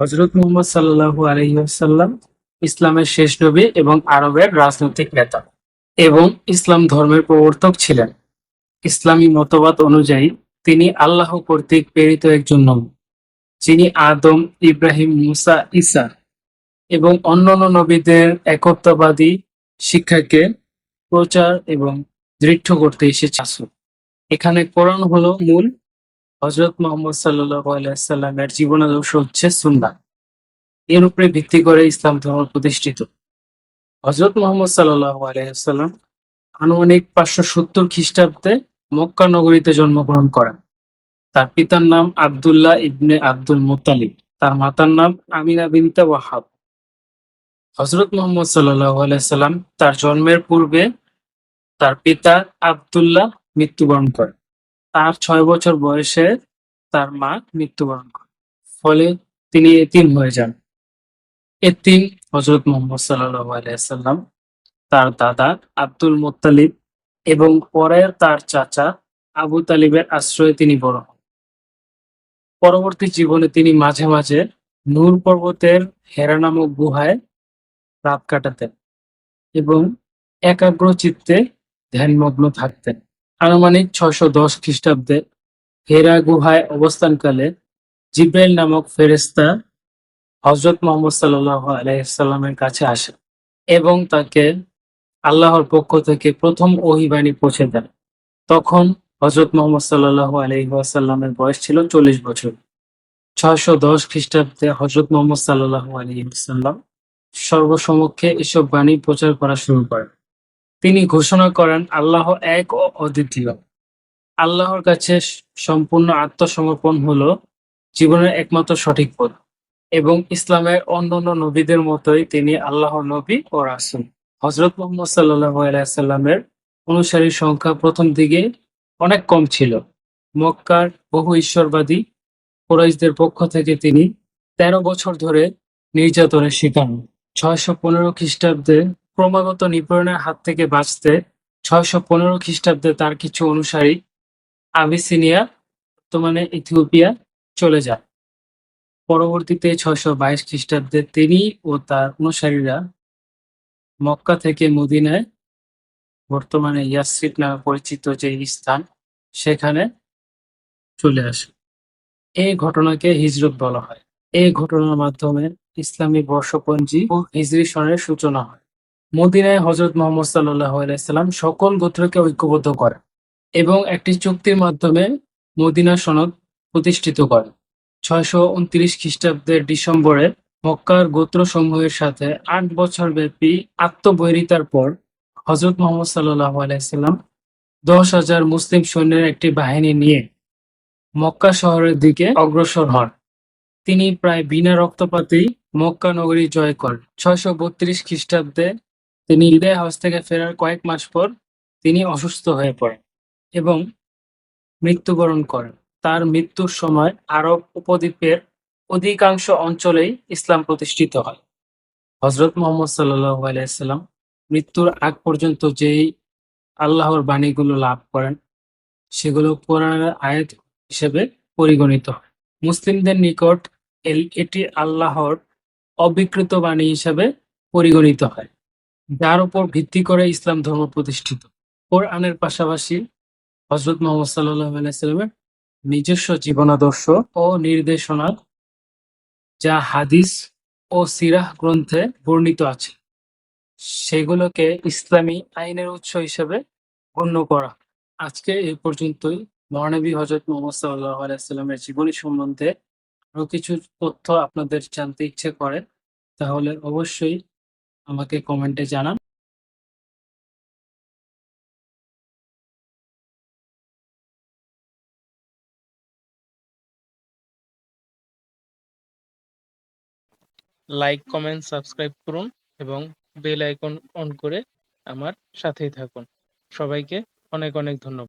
হজরত মোহাম্মদ সাল্লাল্লাহু আলাইহি ওয়াসাল্লাম ইসলামের শেষ নবী এবং আরবের রাজনৈতিক নেতা এবং ইসলাম ধর্মের প্রবর্তক ছিলেন। ইসলামী মতবাদ অনুযায়ী তিনি আল্লাহ কর্তৃক প্রেরিত একজন নবী, যিনি আদম, ইব্রাহিম, মুসা, ঈসা এবং অন্যান্য নবীদের একত্ববাদী শিক্ষাকে প্রচার এবং দৃঢ় করতে এসেছে। এখানে কোরআন হলো মূল হজরত মোহাম্মদ সাল্লাহ আলাইসাল্লামের জীবনাদর্শ হচ্ছে সুন্নাহ এর উপরে ভিত্তি করে ইসলাম ধর্ম প্রতিষ্ঠিত। হজরত মোহাম্মদ আলাইসাল্লাম আনুমানিক পাঁচশো সত্তর খ্রিস্টাব্দে মক্কা নগরীতে জন্মগ্রহণ করেন। তার পিতার নাম আবদুল্লাহ ইবনে আব্দুল মুতালিব তার মাতার নাম আমিনা বিনতে ওয়াহাব। হজরত মোহাম্মদ আলাইসাল্লাম তার জন্মের পূর্বে তার পিতা আবদুল্লাহ মৃত্যুবরণ করেন। তার ছয় বছর বয়সে তার মা মৃত্যুবরণ করেন ফলে তিনি এতিম হয়ে যান। এতিম হজরত মোহাম্মদ আলাইসাল্লাম তার দাদা আব্দুল মুত্তালিব এবং পরে তার চাচা আবু তালিবের আশ্রয়ে তিনি বড় হন। পরবর্তী জীবনে তিনি মাঝে মাঝে নূর পর্বতের হেরা নামক গুহায় রাত কাটাতেন এবং একাগ্র চিত্তে ধ্যানমগ্ন থাকতেন। আনুমানিক ছয়শো দশ খ্রিস্টাব্দে হেরা গুহায় অবস্থানকালে জিব্রাইল নামক ফেরেস্তা হজরত মোহাম্মদ সাল্লাহ আলাইসাল্লামের কাছে আসে এবং তাকে আল্লাহর পক্ষ থেকে প্রথম ওহিবাণী পৌঁছে দেন। তখন হজরত মোহাম্মদ সাল্লাহ আলহিহাসাল্লামের বয়স ছিল চল্লিশ বছর। ছয়শো দশ খ্রিস্টাব্দে হজরত মোহাম্মদ সাল্লাহ আলহিহাসাল্লাম সর্বসমক্ষে এসব বাণী প্রচার করা শুরু করেন। তিনি ঘোষণা করেন, আল্লাহ এক ও অদ্বিতীয়। আল্লাহর কাছে সম্পূর্ণ আত্মসমর্পণ হলো জীবনের একমাত্র সঠিক পথ এবং ইসলামের অন্যান্য নবীদের মতোই তিনি আল্লাহর নবী ও রাসুল। হজরত মোহাম্মদ সাল্লাহ আলাইসাল্লামের অনুসারীর সংখ্যা প্রথম দিকে অনেক কম ছিল। মক্কার বহু ঈশ্বরবাদী কোরাইশদের পক্ষ থেকে তিনি তেরো বছর ধরে নির্যাতনের শিকার ছয়শো পনেরো খ্রিস্টাব্দে ক্রমাগত নিপীড়নের হাত থেকে বাঁচতে ছয়শো পনেরো খ্রিস্টাব্দে তার কিছু অনুসারী আবিসিনিয়া, বর্তমানে ইথিওপিয়া, চলে যায়। পরবর্তীতে ছয়শো বাইশ খ্রিস্টাব্দে তিনি ও তার অনুসারীরা মক্কা থেকে মদিনায়, বর্তমানে ইয়াসরিফ নামে পরিচিত যে স্থান, সেখানে চলে আসে। এই ঘটনাকে হিজরত বলা হয়। এই ঘটনার মাধ্যমে ইসলামী বর্ষপঞ্জি ও হিজরি সনের সূচনা হয়। মদিনায় হজরত মোহাম্মদ সাল্লাহ আলাইসাল্লাম সকল গোত্রকে ঐক্যবদ্ধ করেন এবং একটি চুক্তির মাধ্যমে মদিনা সনদ প্রতিষ্ঠিত করেন ছয়শো উনত্রিশ খ্রিস্টাব্দের ডিসেম্বরে মক্কার গোত্রসমূহের সাথে আট বছর ব্যাপী আত্মবহিরিতার পর হজরত মোহাম্মদ সাল্লাহ আলাইসাল্লাম দশ হাজার মুসলিম সৈন্যের একটি বাহিনী নিয়ে মক্কা শহরের দিকে অগ্রসর হন। তিনি প্রায় বিনা রক্তপাতেই মক্কা নগরী জয় করেন। ছয়শো বত্রিশ খ্রিস্টাব্দে তিনি হৃদয় হাউস থেকে ফেরার কয়েক মাস পর তিনি অসুস্থ হয়ে পড়েন এবং মৃত্যুবরণ করেন। তার মৃত্যুর সময় আরব উপদ্বীপের অধিকাংশ অঞ্চলেই ইসলাম প্রতিষ্ঠিত হয়। হজরত মোহাম্মদ সাল্লাহ আলাইসাল্লাম মৃত্যুর আগ পর্যন্ত যেই আল্লাহর বাণীগুলো লাভ করেন, সেগুলো কোরআনের আয়াত হিসেবে পরিগণিত হয়। মুসলিমদের নিকট এটি আল্লাহর অবিকৃত বাণী হিসেবে পরিগণিত হয়। যার উপর ভিত্তি করে ইসলাম ধর্ম প্রতিষ্ঠিত। কোরআনের পাশাপাশি হজরত মোহাম্মদ সাল্লাহ আলাইসাল্লামের নিজস্ব জীবনাদর্শ ও নির্দেশনা যা হাদিস ও সিরাহ গ্রন্থে বর্ণিত আছে। সেগুলোকে ইসলামী আইনের উৎস হিসেবে গণ্য করা। আজকে এ পর্যন্তই। মহানবী হজরত মোহাম্মদ সাল্লাহ আলাইসাল্লামের জীবনী সম্বন্ধে আরও কিছু তথ্য আপনাদের জানতে ইচ্ছে করে, তাহলে অবশ্যই আমাকে কমেন্টে জানান। লাইক কমেন্ট সাবস্ক্রাইব করুন এবং বেল আইকন অন করে আমার সাথেই থাকুন। সবাইকে অনেক অনেক ধন্যবাদ।